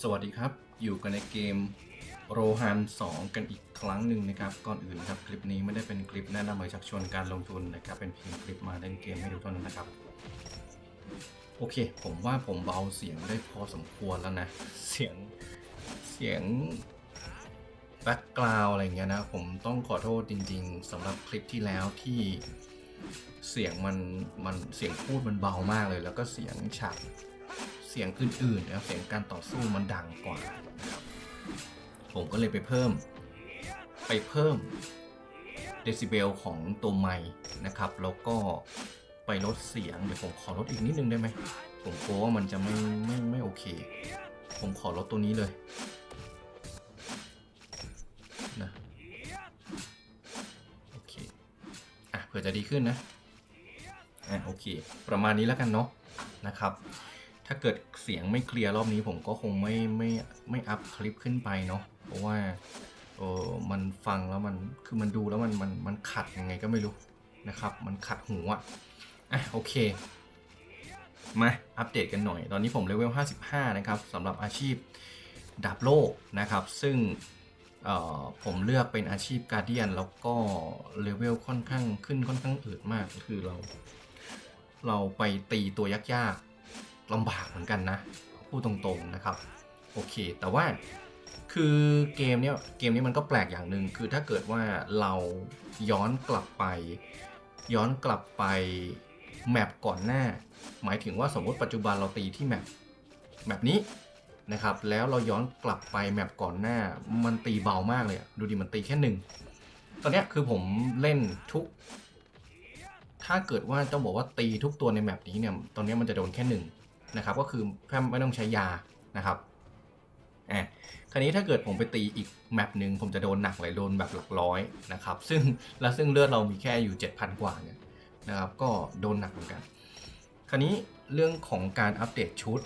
สวัสดีครับ อยู่กันในเกมโรฮัน2 กันอีกครั้งหนึ่งนะครับ ก่อนอื่นครับ คลิปนี้ไม่ได้เป็นคลิปแนะนำหรือชักชวนการลงทุนนะครับ เป็นเพียงคลิปมาเล่นเกมให้ดูเท่านั้นนะครับ โอเค ผมว่าผมเบาเสียงได้พอสมควรแล้วนะ เสียง เสียงแบ็กกราวอะไรเงี้ยนะ ผมต้องขอโทษจริง ๆสำหรับคลิปที่แล้วที่เสียงมันมันเสียงพูดมันเบามากเลย แล้วก็เสียงฉาก เสียงอื่นๆนะครับเสียงการต่อสู้มันดังกว่านะครับผมก็เลยไปเพิ่ม ไปเพิ่มเดซิเบลของตัวไมค์นะครับ แล้วก็ไปลดเสียงเดี๋ยวผมขอลดอีกนิดนึงได้ไหมผมกลัวว่ามันจะไม่ไม่ไม่โอเค ผมขอลดตัวนี้เลยนะโอเคอะเผื่อจะดีขึ้นนะอะโอเค ประมาณนี้แล้วกันเนาะนะครับ ถ้าเกิดเสียงไม่เคลียร์รอบนี้ผมก็คงไม่ไม่ไม่อัพคลิปขึ้นไปเนาะเพราะว่าเออมันฟังแล้วมันคือมันดูแล้วมันมันมันขัดยังไงก็ไม่รู้นะครับ มันขัดหูอะอะโอเคมาอัปเดตกันหน่อย ตอนนี้ผมเลเวล 55 นะครับสำหรับอาชีพดาบโลกนะครับ ซึ่งออผมเลือกเป็นอาชีพการเดียน แล้วก็เลเวลค่อนข้างขึ้นค่อนข้างอืดมาก คือเรา เราไปตีตัวยากๆ ลำบากเหมือนกันนะพูดตรงๆนะครับ โอเค แต่ว่าคือเกมเนี้ยเกมนี้มันก็แปลกอย่างหนึ่งคือถ้าเกิดว่าเราย้อนกลับไป ย้อนกลับไปแมปก่อนหน้า หมายถึงว่าสมมติปัจจุบันเราตีที่แมปแมปนี้นะครับ แล้วเราย้อนกลับไปแมปก่อนหน้า มันตีเบามากเลยดูดิมันตีแค่หนึ่งตอนเนี้ยคือผมเล่นทุก ถ้าเกิดว่าต้องบอกว่าตีทุกตัวในแมปนี้เนี่ย ตอนนี้มันจะโดนแค่หนึ่ง นะครับก็คือแค่ไม่ต้องใช้ยานะครับอะคราวนี้ถ้าเกิดผมไปตีอีกแมปหนึ่งผมจะโดนหนักเลยโดนแบบหลักร้อยนะครับซึ่งแล้วซึ่งเลือดเรามีแค่อยู่ 7,000 กว่าเนี่ยนะครับก็โดนหนักเหมือนกัน คราวนี้เรื่องของการอัปเดตชุด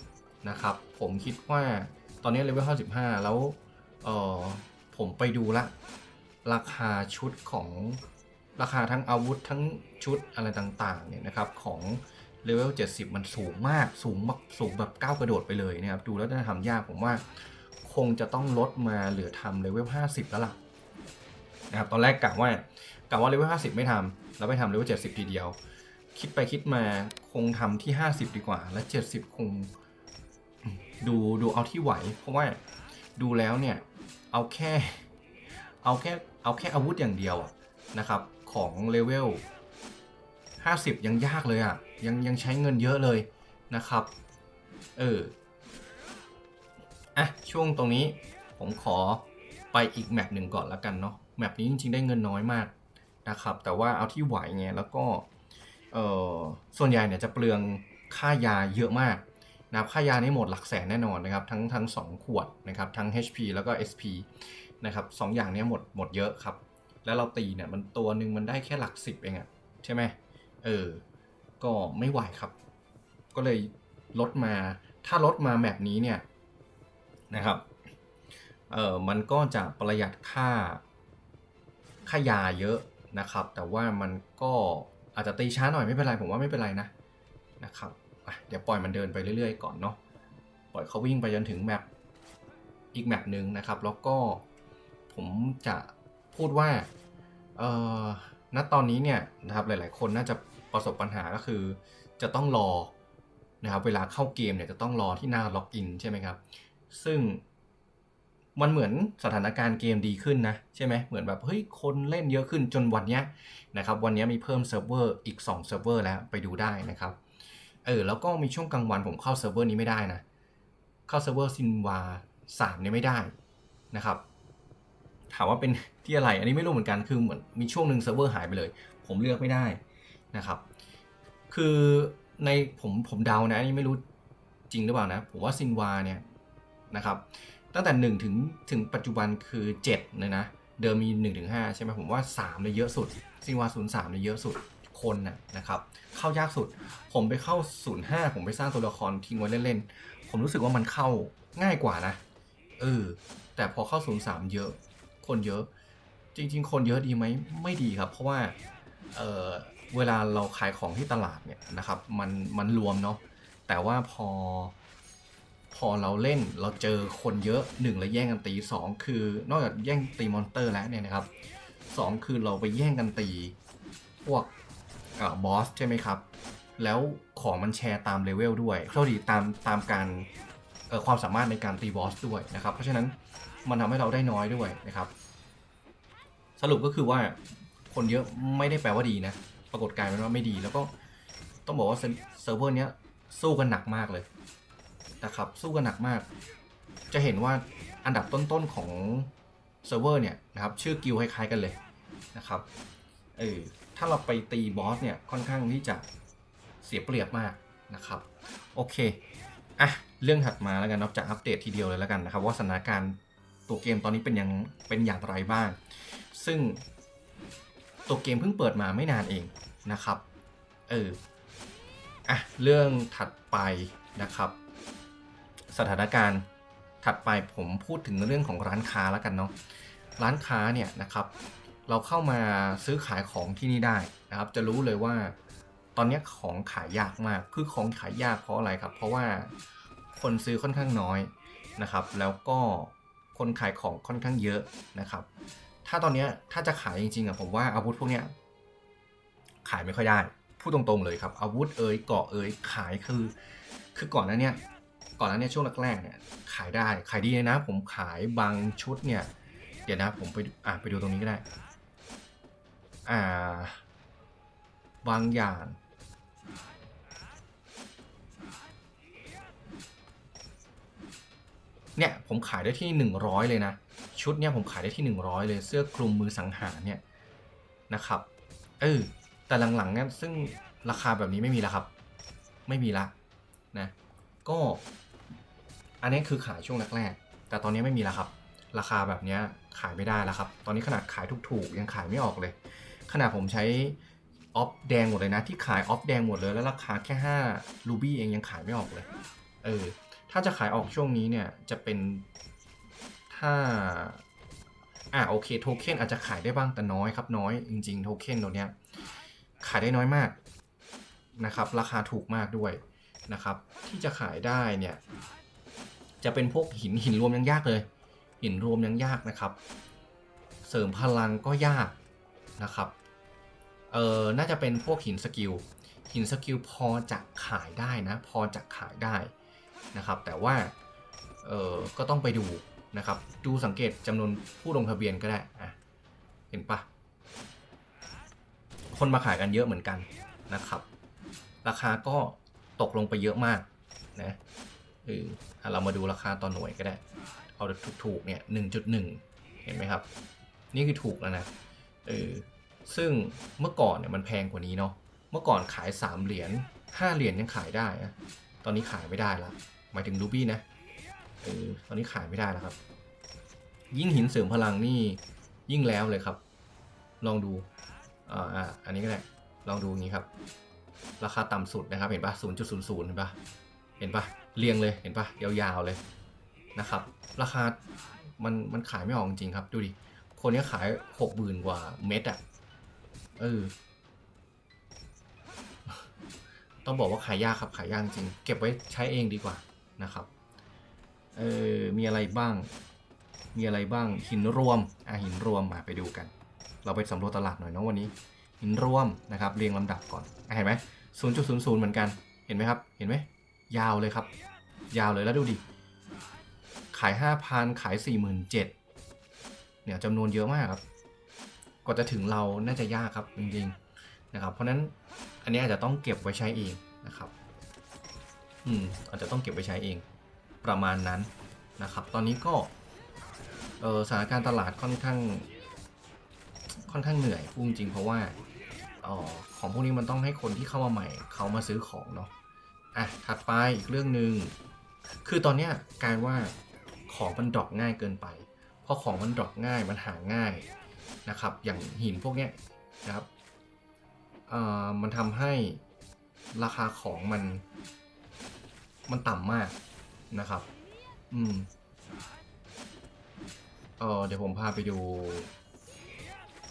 นะครับผมคิดว่าตอนนี้เลเวล55 แล้วเออผมไปดูละ ราคาชุดของราคาทั้งอาวุธทั้งชุดอะไรต่างๆเนี่ยนะครับของ เลเวล70 มันสูงมากสูงมากสูงแบบก้าวกระโดดไปเลยนะครับ ดูแล้วจะทำยากผมว่า คงจะต้องลดมาเหลือทำเลเวล50 แล้วล่ะนะครับตอนแรกกะว่ากะว่าเลเวล50 ไม่ทำแล้วไปทำเลเวล70 ทีเดียว คิดไปคิดมาคงทำที่ 50 ดีกว่า และ 70 คง ดูดูเอาที่ไหว เพราะว่าดูแล้วเนี่ย เอาแค่ เอาแค่เอาแค่อาวุธอย่างเดียวนะครับ ของเลเวล 50 ยังยากเลยอะ่ะ ยังยังใช้เงินเยอะเลยนะครับ เออ อะ ช่วงตรงนี้ผมขอไปอีกแมปหนึ่งก่อนแล้วกันเนาะ แมปนี้จริงๆ ได้เงินน้อยมากนะครับ แต่ว่าเอาที่ไหวไง แล้วก็ เออส่วนใหญ่เนี่ยจะเปลืองค่ายาเยอะมากนะครับ ค่ายานี่หมดหลักแสนแน่นอนนะครับ ทั้งทั้งสองขวดนะครับ ทั้ง HP แล้วก็ SP นะครับสองอย่างนี้หมดหมดเยอะครับ แล้วเราตีเนี่ยมันตัวหนึ่งมันได้แค่หลักสิบเองอะใช่ไหม เออ ก็ไม่ไหวครับ ก็เลยลดมา ถ้าลดมาแมปนี้เนี่ยนะครับ เออมันก็จะประหยัดค่าค่ายาเยอะนะครับ แต่ว่ามันก็อาจจะตีช้าหน่อยไม่เป็นไรผมว่าไม่เป็นไรนะนะครับเดี๋ยวปล่อยมันเดินไปเรื่อยๆก่อนเนาะปล่อยเขาวิ่งไปจนถึงแมปอีกแมปหนึ่งนะครับ แล้วก็ผมจะพูดว่าเออ ณตอนนี้เนี่ยนะครับหลาย ๆ คนน่าจะประสบปัญหาก็คือ จะต้องรอนะครับเวลาเข้าเกมเนี่ยจะต้องรอที่หน้าล็อกอินใช่ไหมครับ ซึ่งมันเหมือนสถานการณ์เกมดีขึ้นนะใช่ไหมเหมือนแบบเฮ้ยคนเล่นเยอะขึ้นจนวันเนี้ยนะครับวันเนี้ยมีเพิ่มเซิร์ฟเวอร์อีก2เซิร์ฟเวอร์แล้วไปดูได้นะครับเออแล้วก็มีช่วงกลางวันผมเข้าเซิร์ฟเวอร์นี้ไม่ได้นะ เข้าเซิร์ฟเวอร์ซินวาสามเนี่ยไม่ได้นะครับ ถามว่าเป็นที่อะไร อันนี้ไม่รู้เหมือนกันคือเหมือนมีช่วงหนึ่งเซิร์ฟเวอร์หายไปเลย ผมเลือกไม่ได้นะครับ คือในผมผมเดานะอันนี้ไม่รู้จริงหรือเปล่านะผมว่าซินวาเนี่ยนะครับตั้งแต่1ถึงถึงปัจจุบันคือ7เลยนะเดิมมี1ถึง5ใช่ไหมผมว่า3เลยเยอะสุดซินวา0 3เลยเยอะสุดคนนะนะครับเข้ายากสุด ผมไปเข้า 05 ผมไปสร้างตัวละครทิ้งไว้เล่นๆ ผมรู้สึกว่ามันเข้าง่ายกว่านะเออแต่พอเข้า 03 เยอะ คนเยอะ จริง ๆ คนเยอะดีไหมไม่ดีครับ เพราะว่าเเวลาเราขายของที่ตลาดเนี่ยนะครับมันมันรวมเนาะแต่ว่าพอพอเราเล่นเราเจอคนเยอะหนึ่งแล้วแย่งกันตีสองคือนอกจากแย่งตีมอนสเตอร์แล้วเนี่ยนะครับสองคือเราไปแย่งกันตีพวกอบอสใช่ไหมครับ แล้วของมันแชร์ตามเลเวลด้วยเข้าดีตามตามการ ความสามารถในการตีบอสด้วยนะครับ เพราะฉะนั้นมันทำให้เราได้น้อยด้วยนะครับ สรุปก็คือว่าคนเยอะไม่ได้แปลว่าดีนะ ปรากฏกายเป็นว่าไม่ดี แล้วก็ต้องบอกว่าเซิร์เซิร์ฟเวอร์เนี้ยสู้กันหนักมากเลยนะครับ สู้กันหนักมาก จะเห็นว่าอันดับต้นๆของเซิร์ฟเวอร์เนี่ยนะครับชื่อกิลคล้ายๆกันเลยนะครับเออถ้าเราไปตีบอสเนี่ยค่อนข้างที่จะเสียเปรียบมากนะครับ โอเค อะ เรื่องถัดมาแล้วกันนอกจากอัปเดตทีเดียวเลยแล้วกันนะครับ ว่าสถานการณ์ตัวเกมตอนนี้เป็นยังเป็นอย่างไรบ้าง ซึ่งตัวเกมเพิ่งเปิดมาไม่นานเองนะครับเอออะเรื่องถัดไปนะครับ สถานการณ์ถัดไปผมพูดถึงเรื่องของร้านค้าแล้วกันเนาะร้านค้าเนี่ยนะครับ เราเข้ามาซื้อขายของที่นี่ได้นะครับ จะรู้เลยว่าตอนนี้ของขายยากมากคือของขายยากเพราะอะไรครับ เพราะว่า คนซื้อค่อนข้างน้อยนะครับ แล้วก็คนขายของค่อนข้างเยอะนะครับ ถ้าตอนนี้ถ้าจะขายจริงๆอะผมว่าอาวุธพวกเนี้ยขายไม่ค่อยได้พูดตรงๆเลยครับ อาวุธเอ่ยเกาะเอ่ยขายคือ คือก่อนหน้าเนี้ยก่อนหน้าเนี้ยช่วงแรกๆเนี่ยขายได้ขายดีเลยนะ ผมขายบางชุดเนี่ย เดี๋ยวนะผมไปอะไปดูตรงนี้ก็ได้ อ่า บางอย่าง เนี่ยผมขายได้ที่ 100 เลยนะ ชุดเนี่ยผมขายได้ที่ 100 เลยเสื้อคลุมมือสังหารเนี่ยนะครับเออแต่หลังๆเนี่ยซึ่งราคาแบบนี้ไม่มีแล้วครับ ไม่มีละนะก็อันนี้คือขายช่วงแรกๆแต่ตอนนี้ไม่มีแล้วครับ ราคาแบบเนี้ยขายไม่ได้แล้วครับ ตอนนี้ขนาดขายถูกๆยังขายไม่ออกเลย ขนาดผมใช้ออฟแดงหมดเลยนะที่ขายออฟแดงหมดเลยแล้วราคาแค่5รูบี้เองยังขายไม่ออกเลย เออ ถ้าจะขายออกช่วงนี้เนี่ยจะเป็นถ้าอ่าโอเคโทเค็นอาจจะขายได้บ้างแต่น้อยครับน้อยจริงๆโทเค็นตัวเนี้ยขายได้น้อยมากนะครับราคาถูกมากด้วยนะครับ ที่จะขายได้เนี่ยจะเป็นพวกหินหินรวมยังยากเลย หินรวมยังยากนะครับ เสริมพลังก็ยากนะครับเออน่าจะเป็นพวกหินสกิลหินสกิลพอจะขายได้นะ พอจะขายได้ นะครับ แต่ว่าเออก็ต้องไปดูนะครับ ดูสังเกตจำนวนผู้ลงทะเบียนก็ได้อะเห็นปะคนมาขายกันเยอะเหมือนกันนะครับ ราคาก็ตกลงไปเยอะมากนะเออเรามาดูราคาต่อหน่วยก็ได้ เอาถูกๆเนี่ยหนึ่งจุดหนึ่งเห็นไหมครับ นี่คือถูกแล้วนะเออซึ่งเมื่อก่อนเนี่ยมันแพงกว่านี้เนาะเมื่อก่อนขายสามเหรียญห้าเหรียญยังขายได้นะ ตอนนี้ขายไม่ได้แล้วหมายถึงรูบี้นะเออตอนนี้ขายไม่ได้แล้วครับ ยิ่งหินเสริมพลังนี่ยิ่งแล้วเลยครับ ลองดูอ่าอ่าอันนี้ก็ได้ลองดูงี้ครับ ราคาต่ำสุดนะครับ เห็นปะ0.00เห็นปะเห็นปะเรียงเลยเห็นปะยาวๆเลยนะครับ ราคามันมันขายไม่ออกจริงครับ ดูดิคนนี้ขายหกหมื่นกว่าเม็ดอะเออ ต้องบอกว่าขายยากครับขายยากจริง เก็บไว้ใช้เองดีกว่านะครับ เออมีอะไรบ้าง มีอะไรบ้างหินรวม อะหินรวมมาไปดูกัน เราไปสำรวจตลาดหน่อยนะวันนี้ หินรวมนะครับเรียงลำดับก่อนอเห็นไหมศูนย์จุดศูนย์ศูนย์เหมือนกัน เห็นไหมครับ เห็นไหม ยาวเลยครับ ยาวเลยแล้วดูดิ ขายห้าพันขายสี่หมื่นเจ็ดเนี่ยจำนวนเยอะมากครับ กว่าจะถึงเราน่าจะยากครับจริงๆนะครับ เพราะนั้น อันนี้อาจจะต้องเก็บไว้ใช้เองนะครับอืมอาจจะต้องเก็บไว้ใช้เองประมาณนั้นนะครับ ตอนนี้ก็เออสถานการณ์ตลาดค่อนข้าง ค่อนข้างเหนื่อยพูดจริงเพราะว่าออของพวกนี้มันต้องให้คนที่เข้ามาใหม่เขามาซื้อของเนาะอะถัดไปอีกเรื่องหนึ่งคือตอนเนี้ยกลายว่าของมันดรอปง่ายเกินไป เพราะของมันดรอปง่ายมันหาง่ายนะครับ อย่างหินพวกเนี้ยนะครับ มันทำให้ราคาของมัน มันต่ำมากนะครับ อืมเออเดี๋ยวผมพาไปดู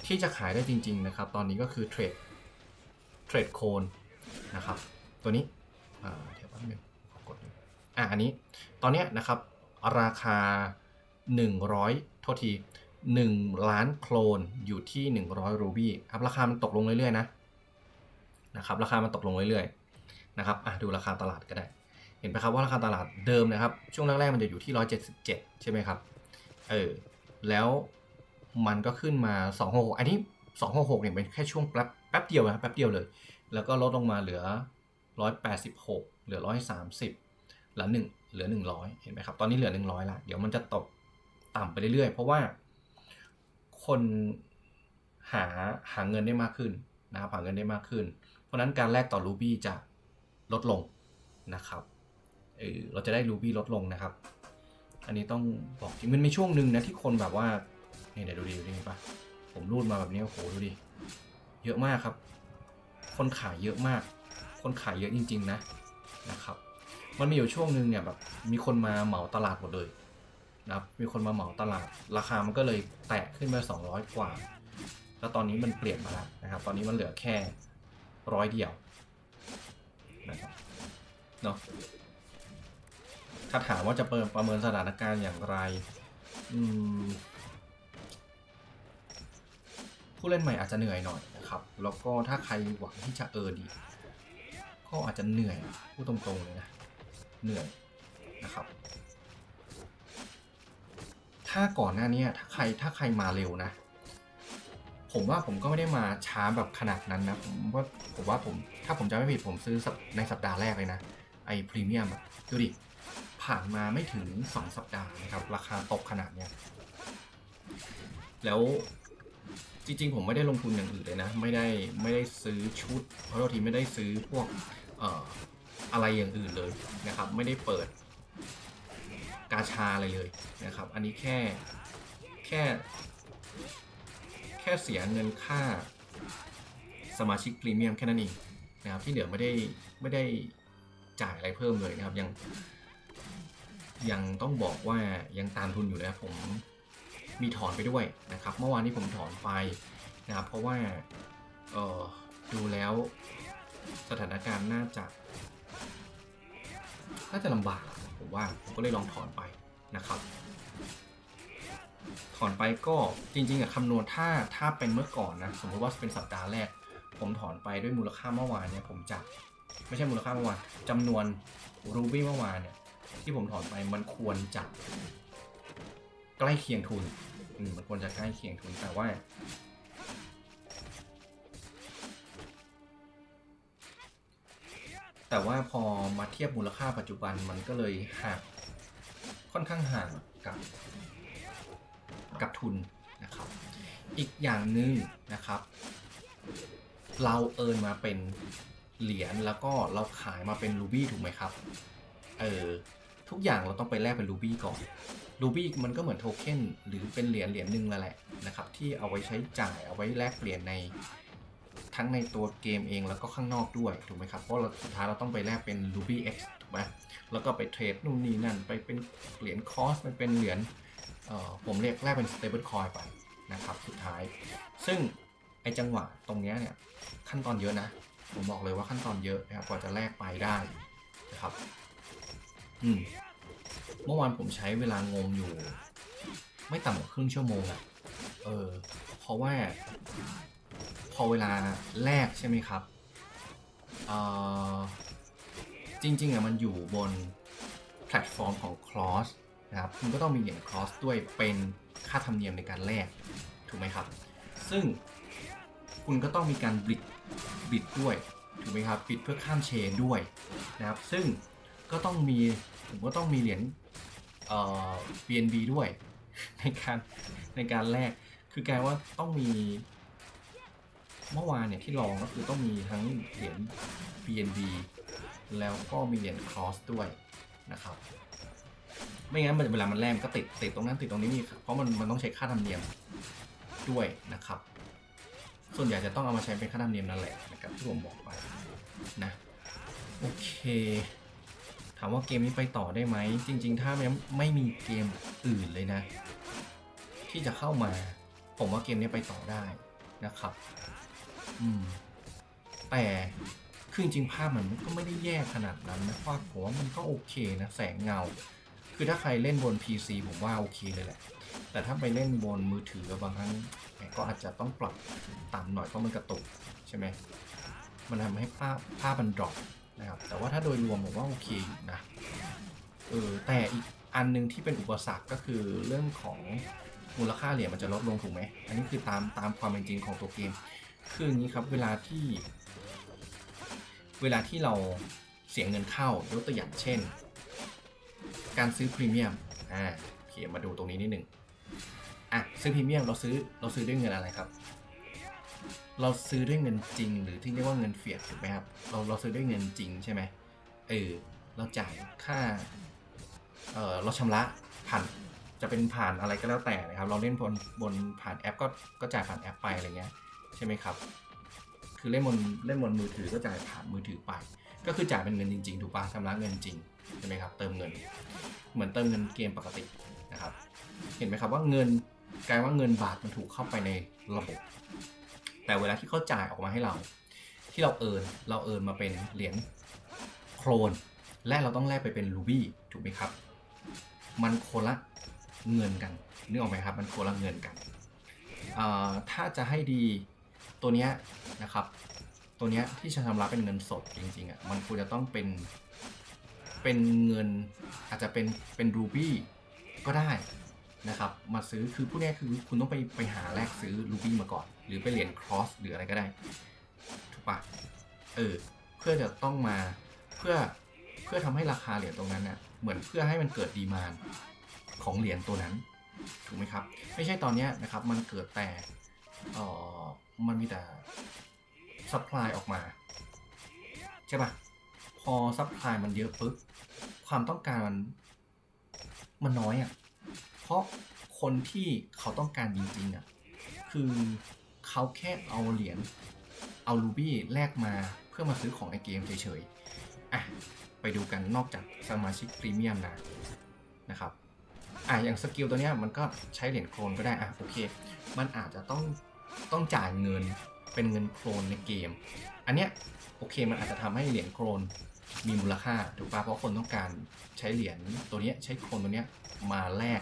ที่จะขายได้จริง ๆ นะครับ ตอนนี้ก็คือเทรดเทรดโคนนะครับ ตัวนี้เดี๋ยวแป๊บนึงขอกดหนึ่งอะอันนี้ตอนนี้นะครับ ราคา 100โทษที1ล้านโคลนอยู่ที่ 100รูบี้ครับราคามันตกลงเรื่อยๆนะ นะครับราคามันตกลงเรื่อยๆนะครับอะดูราคาตลาดก็ได้ เห็นไหมครับว่าราคาตลาดเดิมนะครับ ช่วงแรกๆมันจะอยู่ที่ 177 ใช่ไหมครับเออแล้วมันก็ขึ้นมา 266 อันนี้ 266เนี่ยเป็นแค่ช่วงแป๊บแป๊บเดียวนะครับแป๊บเดียวเลย แล้วก็ลดลงมาเหลือ 186 เหลือ 130เหลือ1เหลือ 100 เห็นไหมครับ ตอนนี้เหลือ 100ละเดี๋ยวมันจะตกต่ำไปเรื่อยๆ เพราะว่าคนหาหาเงินได้มากขึ้นนะครับหาเงินได้มากขึ้น เพราะนั้นการแลกต่อรูบี้จะลดลงนะครับเออเราจะได้รูบี้ลดลงนะครับ อันนี้ต้องบอกจริงมันมีช่วงหนึ่งนะที่คนแบบว่าเนี่ยเดี๋ยวดูดิดูดิปะผมรูดมาแบบนี้โอ้โหดูดิเยอะมากครับ คนขายเยอะมาก คนขายเยอะจริง ๆ นะนะครับ มันมีอยู่ช่วงหนึ่งเนี่ยแบบมีคนมาเหมาตลาดหมดเลยนะครับมีคนมาเหมาตลาด ราคามันก็เลยแตะขึ้นไป200 กว่า แล้วตอนนี้มันเปลี่ยนมาแล้วนะครับ ตอนนี้มันเหลือแค่ ร้อยเดียวนะครับเนาะถ้าถามว่าจะเปิดประเมินสถานการณ์อย่างไรผู้เล่นใหม่อาจจะเหนื่อยหน่อยนะครับ แล้วก็ถ้าใครหวังที่จะเออดี ก็อาจจะเหนื่อยพูดตรงๆเลยนะเหนื่อยนะครับ ถ้าก่อนหน้านี้ถ้าใครถ้าใครมาเร็วนะ ผมว่าผมก็ไม่ได้มาช้าแบบขนาดนั้นนะ ผมว่าผมว่าผม ถ้าผมจำไม่ผิดผมซื้อในสัปดาห์แรกเลยนะ ไอ้พรีเมียมอะดูดิ ผ่านมาไม่ถึง 2 สัปดาห์นะครับ ราคาตกขนาดเนี้ย แล้วจริงๆ ผมไม่ได้ลงทุนอย่างอื่นเลยนะ ไม่ได้ไม่ได้ซื้อชุดเพราะทีไม่ได้ซื้อพวกเอ่ออะไรอย่างอื่นเลยนะครับ ไม่ได้เปิดกาชาอะไรเลยนะครับ อันนี้แค่แค่ ค่เสียเงินค่าสมาชิกพรีเมียมแค่นั้นเองนะครับที่เหลือไม่ได้ไม่ได้จ่ายอะไรเพิ่มเลยนะครับยัง ยังต้องบอกว่ายังตามทุนอยู่นะครับผมมีถอนไปด้วยนะครับ เมื่อวานนี้ผมถอนไปนะครับเพราะว่าเออดูแล้วสถานการณ์น่าจะน่าจะลำบากผมว่าผมก็เลยลองถอนไปนะครับ ถอนไปก็จริงๆอะคำนวณถ้าถ้าเป็นเมื่อก่อนนะสมมติว่าเป็นสัปดาห์แรก ผมถอนไปด้วยมูลค่าเมื่อวานเนี่ยผมจะไม่ใช่มูลค่าเมื่อวานจำนวนรูบี้เมื่อวานเนี่ยที่ผมถอนไปมันควรจะใกล้เคียงทุนอืมมันควรจะใกล้เคียงทุนแต่ว่า แต่ว่าพอมาเทียบมูลค่าปัจจุบันมันก็เลยห่างค่อนข้างห่างกับ กับทุนนะครับ อีกอย่างหนึ่งนะครับ เราเอินมาเป็นเหรียญแล้วก็เราขายมาเป็นรูบี้ถูกไหมครับ เออทุกอย่างเราต้องไปแลกเป็นรูบี้ก่อนรูบี้มันก็เหมือนโทเค็นหรือเป็นเหรียญเหรียญหนึ่งแล้วแหละนะครับที่เอาไว้ใช้จ่ายเอาไว้แลกเปลี่ยนในทั้งในตัวเกมเองแล้วก็ข้างนอกด้วยถูกไหมครับ เพราะเราสุดท้ายเราต้องไปแลกเป็น Ruby X ถูกไหมแล้วก็ไปเทรดนู่นนี่นั่น ไปเป็นเหรียญคอสไปเป็นเหรียญ ผมเรียกแลกเป็น stable coin ไปนะครับสุดท้าย ซึ่งไอจังหวะตรงนี้เนี่ยขั้นตอนเยอะนะ ผมบอกเลยว่าขั้นตอนเยอะนะครับกว่าจะแลกไปได้นะครับอืมเมื่อวานผมใช้เวลางมอยู่ ไม่ต่ำกว่าครึ่งชั่วโมงอะเออเพราะว่า พอเวลาแรกใช่ไหมครับเออจริงๆอะมันอยู่บนแพลตฟอร์มของ Cross นะครับคุณก็ต้องมีเหรียญ Cross ด้วยเป็นค่าธรรมเนียมในการแลกถูกไหมครับ ซึ่งคุณก็ต้องมีการบิดบิดด้วยถูกไหมครับบิดเพื่อข้ามเชนด้วยนะครับ ซึ่งก็ต้องมีผมก็ต้องมีเหรียญเอ่อ BNB ด้วยในการในการแลกคือแกลว่าต้องมีเมื่อวานเนี่ยที่ลองก็คือต้องมีทั้งเหรียญ BNB แล้วก็มีเหรียญ Cross ด้วยนะครับ ไม่งั้นเวลามันแลมก็ติดติดตรงนั้นติดตรงนี้มีเพราะมันมันต้องใช้ค่าธรรมเนียมด้วยนะครับ ส่วนใหญ่จะต้องเอามาใช้เป็นค่าธรรมเนียมนั่นแหละนะครับที่ผมบอกไปนะโอเค ถามว่าเกมนี้ไปต่อได้ไหมจริง ๆ ถ้าไม่ไม่มีเกมอื่นเลยนะ ที่จะเข้ามา ผมว่าเกมนี้ไปต่อได้นะครับ อืมแต่คือจริงภาพมันก็ไม่ได้แย่ขนาดนั้นนะว่าผมว่ามันก็โอเคนะแสงเงา คือถ้าใครเล่นบน PC ผมว่าโอเคเลยแหละ แต่ถ้าไปเล่นบนมือถือบางครั้งก็อาจจะต้องปรับต่ำหน่อยเพราะมันกระตุกใช่ไหมมันทำให้ภาพภาพมันดรอปนะครับแต่ว่าถ้าโดยรวมผมว่าโอเคนะเออแต่อีกอันหนึงที่เป็นอุปสรรคก็คือเรื่องของมูลค่าเหรียญมันจะลดลงถูกไหม อันนี้คือตามตามความเป็นจริงของตัวเกม คืออย่างนี้ครับเวลาที่ เวลาที่เราเสียเงินเข้ายกตัวอย่างเช่น การซื้อพรีเมียมอ่าโอเคมาดูตรงนี้นิดหนึ่งอะซื้อพรีเมียมเราซื้อเราซื้อด้วยเงินอะไรครับ เราซื้อด้วยเงินจริง หรือที่เรียกว่าเงินเฟียดถูกไหมครับเราเราซื้อด้วยเงินจริงใช่ไหมเออเราจ่ายค่าเออเราชำระผ่านจะเป็นผ่านอะไรก็แล้วแต่นะครับ เราเล่นบนบนผ่านแอปก็ก็จ่ายผ่านแอปไปอะไรเงี้ยใช่ไหมครับ คือเล่นบนเล่นบนมือถือก็จ่ายผ่านมือถือไป ก็คือจ่ายเป็นเงินจริงๆ ถูกปะชำระเงินจริงใช่ไหมครับ เติมเงิน เหมือนเติมเงินเกมปกตินะครับ เห็นไหมครับว่าเงินกลายว่าเงินบาทมันถูกเข้าไปในระบบ แต่เวลาที่เขาจ่ายออกมาให้เรา ที่เราเอินเราเอินมาเป็นเหรียญโครน และเราต้องแลกไปเป็นรูบี้ถูกไหมครับ มันโคนละเงินกันนึกออกไหมครับ มันโคนละเงินกัน ถ้าจะให้ดีตัวเนี้ยนะครับ ตัวเนี้ยที่จะชำระเป็นเงินสดจริงๆอะมันควรจะต้องเป็นเป็นเงินอาจจะเป็นเป็นรูบี้ก็ได้นะครับมาซื้อคือผู้นี้คือคุณต้องไปไปหาแลกซื้อรูบี้มาก่อน หรือไปเหรียญครอสหรืออะไรก็ได้ถูกปะเออเพื่อจะต้องมาเพื่อเพื่อทำให้ราคาเหรียญตรงนั้นน่ะเหมือนเพื่อให้มันเกิดดีมานของเหรียญตัวนั้น ถูกไหมครับ ไม่ใช่ตอนเนี้ยนะครับมันเกิดแต่เออมันมีแต่ ซัพพลายออกมา ใช่ปะพอซัพพลายมันเยอะปุ๊บความต้องการมันมันน้อยอะ่ะ เพราะคนที่เขาต้องการจริงๆอะ่ะ คือเขาแค่เอาเหรียญเอารูบี้แลกมาเพื่อมาซื้อของในเกมเฉยๆ อะ ไปดูกันนอกจากสมาชิกพรีเมียมนะนะครับ อะอย่างสกิลตัวเนี้ยมันก็ใช้เหรียญโครนก็ได้ อะโอเค มันอาจจะต้องต้องจ่ายเงิน เป็นเงินโครนในเกม อันเนี้ยโอเคมันอาจจะทำให้เหรียญโครนมีมูลค่าถูกปะเพราะคนต้องการใช้เหรียญตัวเนี้ยใช้โครนตัวเนี้ยมาแลก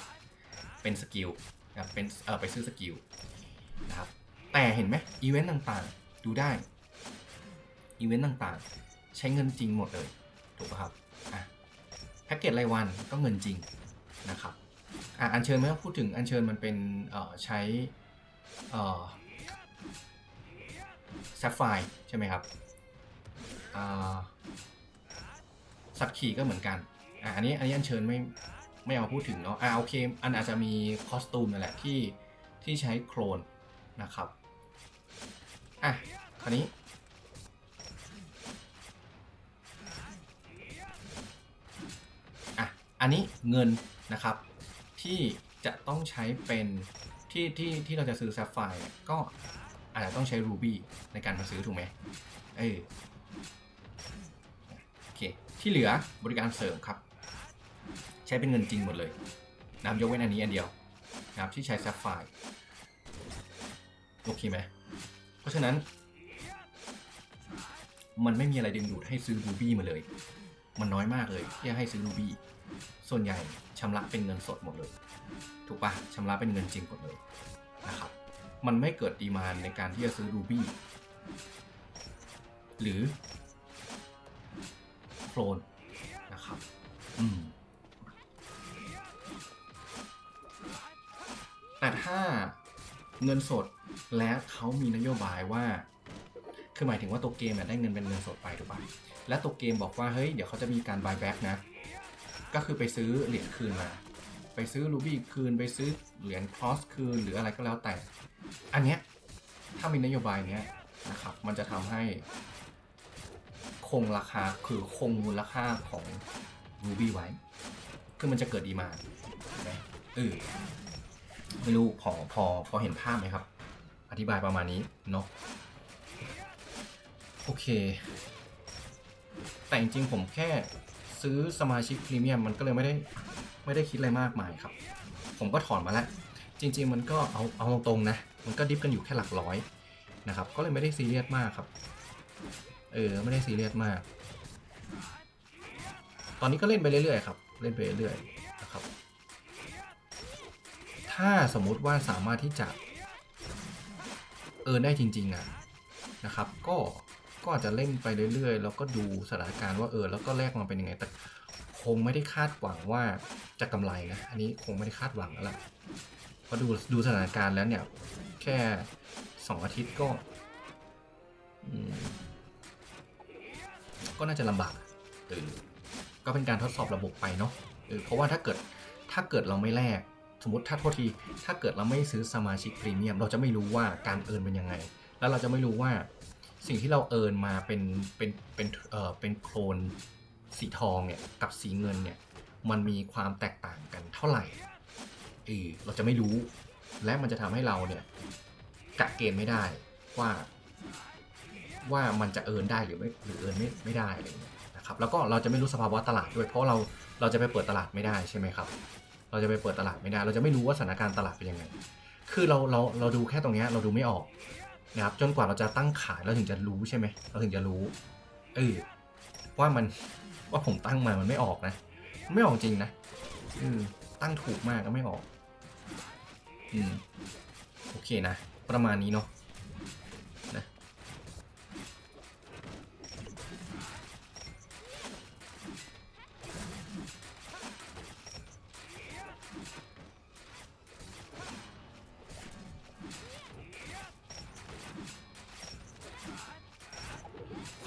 เป็นสกิลนะครับเป็นเออไปซื้อสกิลนะครับแต่เห็นไหมอีเวนต์ต่างๆ ดูได้อีเวนต์ต่างๆ ใช้เงินจริงหมดเลยถูกปะครับอะแพ็กเกจรายวันก็เงินจริงนะครับอะอันเชิญไม่ต้องพูดถึงอันเชิญมันเป็นเอ่อใช้เอ่อ ซฟไฟใช่ไหมครับสัตว์ขี่ก็เหมือนกันอ่าอันนี้อันนี้อันเชิญไม่ไม่เอาพูดถึงเนาะอ่าโอเคอันอาจจะมีคอสตูมนั่นแหละที่ที่ใช้โครนนะครับอะคราวนี้อะอันนี้เงินนะครับที่จะต้องใช้เป็นที่ที่ที่เราจะซื้อแซฟไฟร์ก็ อาจจะต้องใช้ Ruby ในการมาซื้อถูกไหมเออโอเค ที่เหลือบริการเสริมครับ ใช้เป็นเงินจริงหมดเลยนะครับยกเว้นอันนี้อันเดียวนะครับที่ใช้แซฟไฟร์โอเคไหมเพราะฉะนั้น มันไม่มีอะไรดึงดูดให้ซื้อ Ruby มาเลย มันน้อยมากเลยที่จะให้ซื้อ Ruby ส่วนใหญ่ชำระเป็นเงินสดหมดเลย ถูกปะชำระเป็นเงินจริงหมดเลยนะครับ มันไม่เกิดดีมานในการที่จะซื้อ Ruby หรือโคลนนะครับ อืมแต่ถ้าเงินสดและเขามีนโยบายว่า คือหมายถึงว่าตัวเกมเนี่ยได้เงินเป็นเงินสดไปถูกปะและตัวเกมบอกว่าเฮ้ยเดี๋ยวเขาจะมีการ buy back นะ ก็คือไปซื้อเหรียญคืนมา ไปซื้อรูบี้คืนไปซื้อเหรียญคอสคืนหรืออะไรก็แล้วแต่ อันเนี้ยถ้ามีนโยบายเนี้ยนะครับมันจะทำให้คงราคาคือคงมูลค่าของรูบี้ไว้ คือมันจะเกิดดีมาเห็นไหมเออไม่รู้พอพอพอเห็นภาพไหมครับ อธิบายประมาณนี้เนาะโอเค แต่จริงๆผมแค่ซื้อสมาชิกพรีเมียมมันก็เลยไม่ได้ ไม่ได้คิดอะไรมากมายครับ ผมก็ถอนมาแล้ว จริง ๆ มันก็เอาเอาตรงๆนะ มันก็ดิฟกันอยู่แค่หลักร้อยนะครับ ก็เลยไม่ได้ซีเรียสมากครับ เออ ไม่ได้ซีเรียสมาก ตอนนี้ก็เล่นไปเรื่อยๆครับ เล่นไปเรื่อยๆนะครับ ถ้าสมมุติว่าสามารถที่จะเออได้จริงๆอะนะครับ ก็ก็อาจจะเล่นไปเรื่อยๆ แล้วก็ดูสถานการณ์ว่าเออ แล้วก็แลกมาเป็นยังไงแต่ คงไม่ได้คาดหวังว่าจะกำไรนะอันนี้คงไม่ได้คาดหวังแล้วล่ะเพราะดูดูสถานการณ์แล้วเนี่ย แค่สองอาทิตย์ก็อืมก็น่าจะลำบากเออก็เป็นการทดสอบระบบไปเนาะเออเพราะว่าถ้าเกิดถ้าเกิดเราไม่แลกสมมติถ้าโทษที ถ้าเกิดเราไม่ซื้อสมาชิกพรีเมียม เราจะไม่รู้ว่าการเอินเป็นยังไง แล้วเราจะไม่รู้ว่าสิ่งที่เราเอินมาเป็นเป็นเป็นเอ่อเป็นโคลน สีทองเนี่ยกับสีเงินเนี่ยมันมีความแตกต่างกันเท่าไหร่เออเราจะไม่รู้ และมันจะทำให้เราเนี่ยกะเกณฑ์ไม่ได้ว่า ว่ามันจะเอินได้หรือไม่หรือเอินไม่ไม่ได้อะไรอย่างเงี้ยนะครับแล้วก็เราจะไม่รู้สภาวะตลาดด้วยเพราะเราเราจะไปเปิดตลาดไม่ได้ใช่ไหมครับ เราจะไปเปิดตลาดไม่ได้ เราจะไม่รู้ว่าสถานการณ์ตลาดเป็นยังไง คือเราเราเราดูแค่ตรงเนี้ยเราดูไม่ออกนะครับจนกว่าเราจะตั้งขายเราถึงจะรู้ใช่ไหมเราถึงจะรู้เออว่ามัน ว่าผมตั้งมามันไม่ออกนะ ไม่ออกจริงนะ อืม ตั้งถูกมากก็ไม่ออก อืม โอเคนะ ประมาณนี้เนาะนะ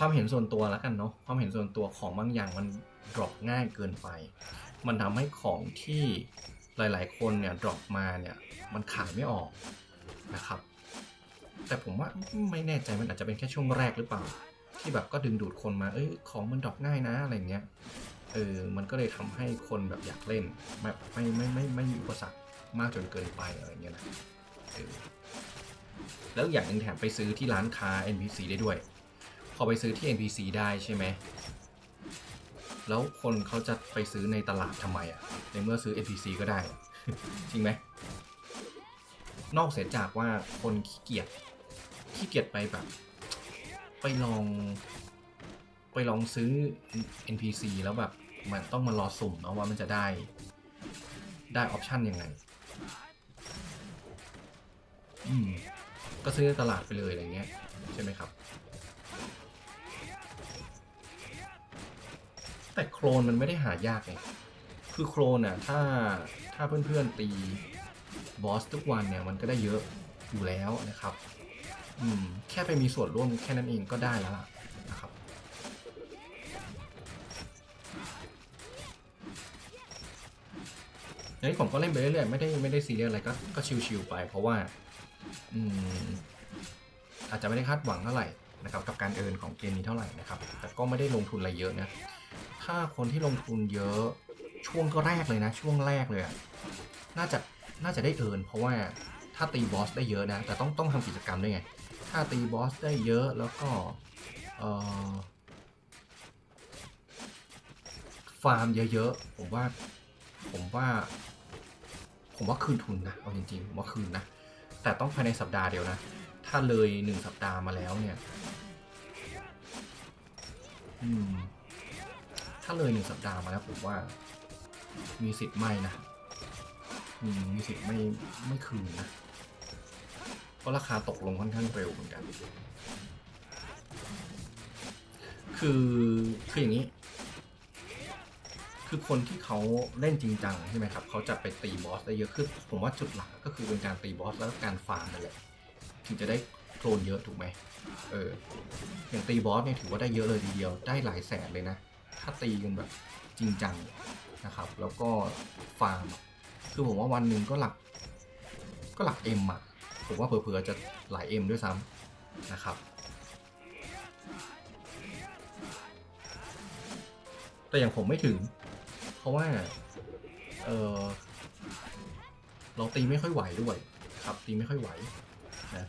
ความเห็นส่วนตัวแล้วกันเนาะความเห็นส่วนตัวของบางอย่างมันดรอปง่ายเกินไป มันทำให้ของที่หลาย ๆ คนเนี่ยดรอปมาเนี่ยมันขายไม่ออกนะครับ แต่ผมว่าไม่แน่ใจมันอาจจะเป็นแค่ช่วงแรกหรือเปล่า ที่แบบก็ดึงดูดคนมาเอ้ยของมันดรอปง่ายนะอะไรเงี้ยเออมันก็เลยทำให้คนแบบอยากเล่นแบบไม่ไม่ไม่ไม่มีอุปสรรคมากจนเกินไปอะไรเงี้ยนะออแล้วอย่างหนึ่งแถมไปซื้อที่ร้านค้า NPC ได้ด้วย พอไปซื้อที่ NPC ได้ใช่ไหม แล้วคนเขาจะไปซื้อในตลาดทำไมอะในเมื่อซื้อ NPC ก็ได้ จริงไหม นอกเสียจากว่าคนขี้เกียจ ขี้เกียจไปแบบ ไปลอง ไปลองซื้อ NPC แล้วแบบมันต้องมารอสุ่มเนาะว่ามันจะได้ ได้ออปชันยังไง อืม ก็ซื้อในตลาดไปเลยอะไรเงี้ย ใช่ไหมครับ แต่โครนมันไม่ได้หายากไงคือโครนอะถ้าถ้าเพื่อนๆตีบอสทุกวันเนี่ยมันก็ได้เยอะอยู่แล้วนะครับ อืมแค่ไปมีส่วนร่วมแค่นั้นเองก็ได้แล้วล่ะนะครับ อย่างนี้ผมก็เล่นไปเรื่อยๆไม่ได้ไม่ได้ซีเรียสอะไรก็ก็ชิวๆไป เพราะว่า อืมอาจจะไม่ได้คาดหวังเท่าไหร่นะครับกับการเอินของเกมนี้เท่าไหร่นะครับ แต่ก็ไม่ได้ลงทุนอะไรเยอะนะ ถ้าคนที่ลงทุนเยอะช่วงก็แรกเลยนะ ช่วงแรกเลยน่าจะน่าจะได้เอินเพราะว่าถ้าตีบอสได้เยอะนะ แต่ต้องต้องทำกิจกรรมด้วยไง ถ้าตีบอสได้เยอะแล้วก็เออฟาร์มเยอะๆผมว่าผมว่า ผมว่าคืนทุนนะเอาจริงๆผมว่าคืนนะ แต่ต้องภายในสัปดาห์เดียวนะ ถ้าเลยหนึ่งสัปดาห์มาแล้วเนี่ย อืม ถ้าเลยหนึ่งสัปดาห์มาแล้วผมว่า มีสิทธิ์ไม่นะมีสิทธิ์ไม่ไม่คืนนะ เพราะราคาตกลงค่อนข้างเร็วเหมือนกัน คือคืออย่างนี้ คือคนที่เขาเล่นจริงจังใช่ไหมครับเขาจะไปตีบอสได้เยอะคือผมว่าจุดหลักก็คือเป็นการตีบอสแล้วก็การฟาร์มนั่นแหละถึงจะได้โคลนเยอะถูกไหมเอออย่างตีบอสเนี่ยถือว่าได้เยอะเลยทีเดียวได้หลายแสนเลยนะ ถ้าตีกันแบบจริงจังนะครับ แล้วก็ฟาร์ม คือผมว่าวันหนึ่งก็หลัก ก็หลักเอ็มอะ ผมว่าเผื่อๆจะหลายเอ็มด้วยซ้ำนะครับ แต่อย่างผมไม่ถึง เพราะว่า เออเราตีไม่ค่อยไหวด้วยครับตีไม่ค่อยไหวนะ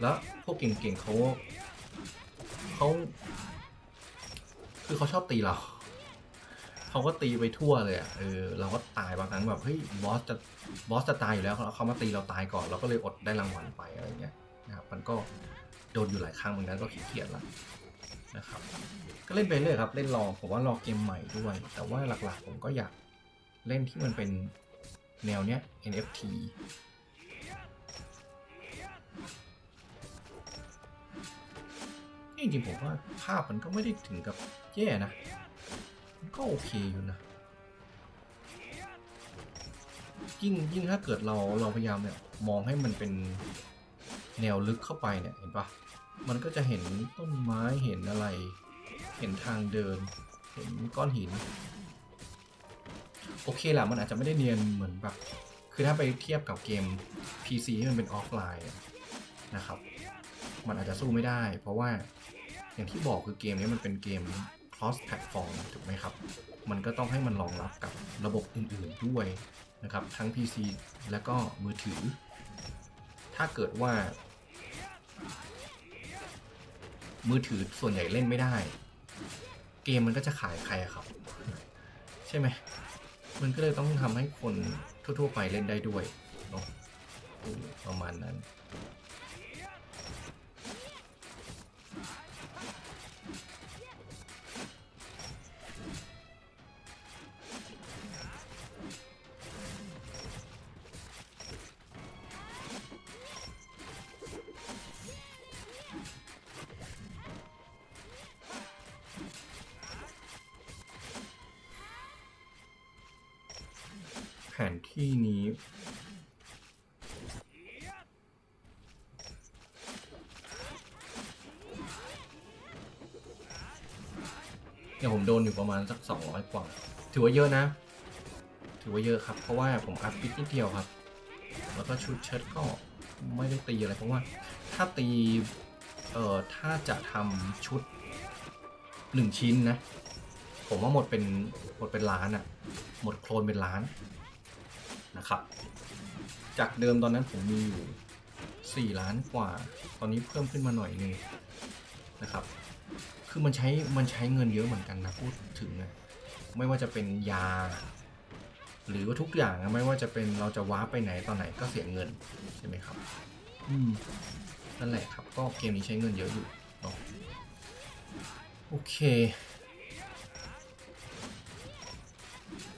แล้วพวกเก่งๆเขา เขาคือเขาชอบตีเราเขาก็ตีไปทั่วเลยอะเออเราก็ตายบางครั้งแบบเฮ้ยบอสจะบอสจะตายอยู่แล้วแล้วเขามาตีเราตายก่อนเราก็เลยอดได้รางวัลไปอะไรเงี้ยนะครับมันก็โดนอยู่หลายครั้งเหมือนกันก็ขี้เกียจละนะครับ ก็เล่นไปเรื่อยครับ เล่นรอผมว่ารอเกมใหม่ด้วย แต่ว่าหลักๆผมก็อยากเล่นที่มันเป็นแนวเนี้ย NFT จริงๆผมว่าภาพมันก็ไม่ได้ถึงกับแย่นะ มันก็โอเคอยู่นะ ยิ่งยิ่งถ้าเกิดเราเราพยายามเนี่ยมองให้มันเป็นแนวลึกเข้าไปเนี่ยเห็นปะมันก็จะเห็นต้นไม้เห็นอะไร เห็นทางเดิน เห็นก้อนหิน โอเคแหละมันอาจจะไม่ได้เนียนเหมือนแบบ คือถ้าไปเทียบกับเกม PC ที่มันเป็นออฟไลน์นะครับ มันอาจจะสู้ไม่ได้ เพราะว่า อย่างที่บอกคือเกมนี้มันเป็นเกม cross platform ถูกไหมครับ มันก็ต้องให้มันรองรับกับระบบอื่นๆด้วยนะครับ ทั้ง PC และก็มือถือ ถ้าเกิดว่า มือถือส่วนใหญ่เล่นไม่ได้ เกมมันก็จะขายใครครับ ใช่ไหม มันก็เลยต้องทำให้คนทั่วๆไปเล่นได้ด้วยเนาะประมาณนั้น แผนที่นี้ เนี่ยผมโดนอยู่ประมาณสักสองร้อยกว่า ถือว่าเยอะนะ ถือว่าเยอะครับ เพราะว่าผมอัพปิดนิดเดียวครับ แล้วก็ชุดเชิ้ตก็ไม่ได้ตีอะไรเพราะว่า ถ้าตี เอ่อ ถ้าจะทำชุดหนึ่งชิ้นนะ ผมว่าหมดเป็นหมดเป็นล้านอะ่ะ หมดโคลนเป็นล้าน นะครับ จากเดิมตอนนั้นผมมีอยู่ 4 ล้านกว่า ตอนนี้เพิ่มขึ้นมาหน่อยนึงนะครับ คือมันใช้มันใช้เงินเยอะเหมือนกันนะพูดถึงนะไม่ว่าจะเป็นยา หรือว่าทุกอย่างนะไม่ว่าจะเป็นเราจะว้าร์ปไปไหนตอนไหนก็เสียเงินใช่ไหมครับ อืมนั่นแหละครับ ก็เกมนี้ใช้เงินเยอะอยู่เนาะโอเค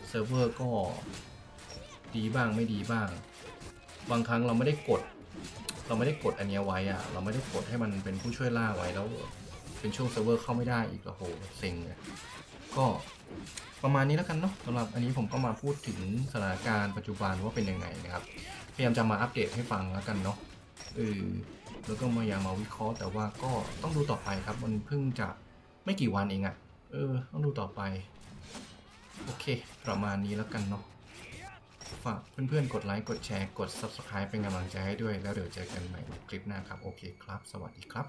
เซิร์ฟเวอร์ก็ ดีบ้างไม่ดีบ้าง บางครั้งเราไม่ได้กด เราไม่ได้กดอันนี้ไว้อะเราไม่ได้กดให้มันเป็นผู้ช่วยล่าไว้แล้วเป็นช่วงเซิร์ฟเวอร์เข้าไม่ได้อีกโอ้โหเซ็งเลยก็ประมาณนี้แล้วกันเนาะสำหรับอันนี้ผมก็มาพูดถึงสถานการณ์ปัจจุบันว่าเป็นยังไงนะครับพยายามจะมาอัปเดตให้ฟังแล้วกันเนาะเออแล้วก็มาอยางมาวิเคราะห์ แต่ว่าก็ต้องดูต่อไปครับ มันเพิ่งจะไม่กี่วันเองอะเออ ต้องดูต่อไป โอเค ประมาณนี้แล้วกันเนาะ ฝากเพื่อนๆ กดไลค์ กดแชร์ กด Subscribe เป็นกำลังใจให้ด้วย แล้วเดี๋ยวเจอกันใหม่ในคลิปหน้าครับ โอเคครับ สวัสดีครับ